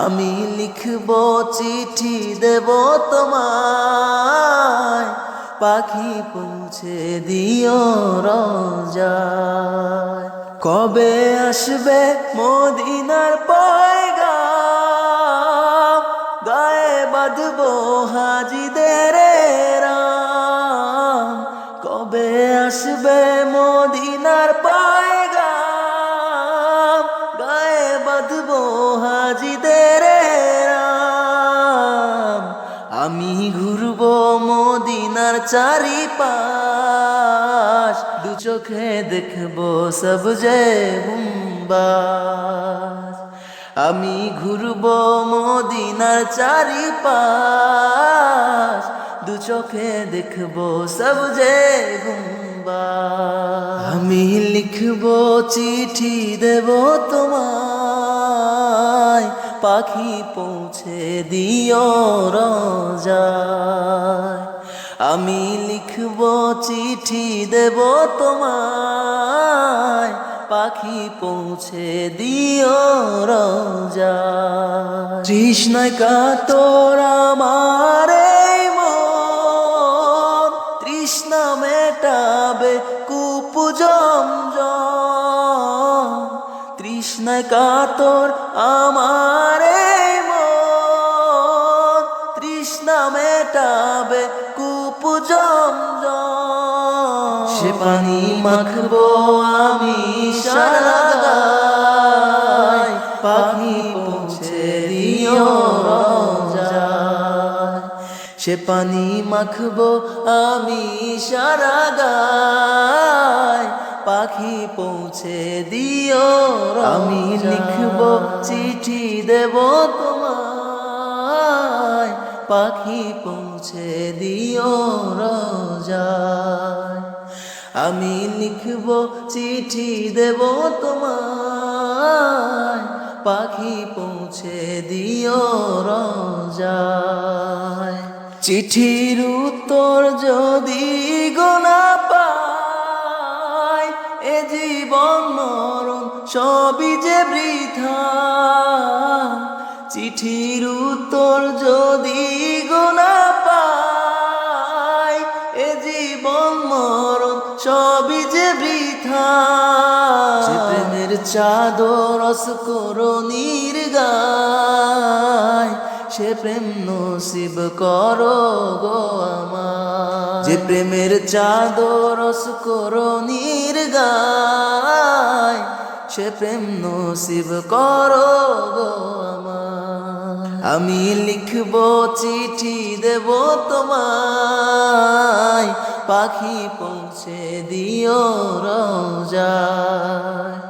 আমি লিখব চিঠি দেব তোমায়। পাখি পৌঁছে দিও রোজায়। কবে আসবে মদিনার পয়গা গায়ে বাঁধবো হাজিদের কবে আসবে মদিনার চারিপাশ দু চোখে দেখব সব যে আমি ঘুরবো মদিনার চারিপাশ দু চোখে দেখব সব যে আমি লিখব চিঠি দেব তোমায়, পাখি পৌঁছে দিও রোজায় আমি লিখব চিঠি দেব তোমায়, পাখি পৌঁছে দিও রোজা। তৃষ্ণায় কাতর আমার মন, তৃষ্ণা মেটাবে কুপুজম তৃষ্ণায় কাতর আমার মন, তৃষ্ণা মেটাবে সে পানি মাখবো আমি সারা গায় পাখি পৌঁছে দিও সে পানি মাখবো আমি সারা গায় পাখি পৌঁছে দিও আমি লিখব চিঠি দেব তোমায়। পাখি পৌঁছে দিও রোজায় আমি লিখব চিঠি দেব তোমায়। পাখি পৌঁছে দিও রোজায়। চিঠির উত্তর যদি গোনা পায় এ জীবন মরণ সবই যে বৃথা। চিঠির উত্তর যদি গোনা চাদর করণীর গায়, সে প্রেম নসিব করো গো আমার। যে প্রেমের চাদর করণীর গায়, সে প্রেম নসিব করো গো আমার। আমি লিখব চিঠি দেব তোমায়, পাখি পৌঁছে দিও রোজায়।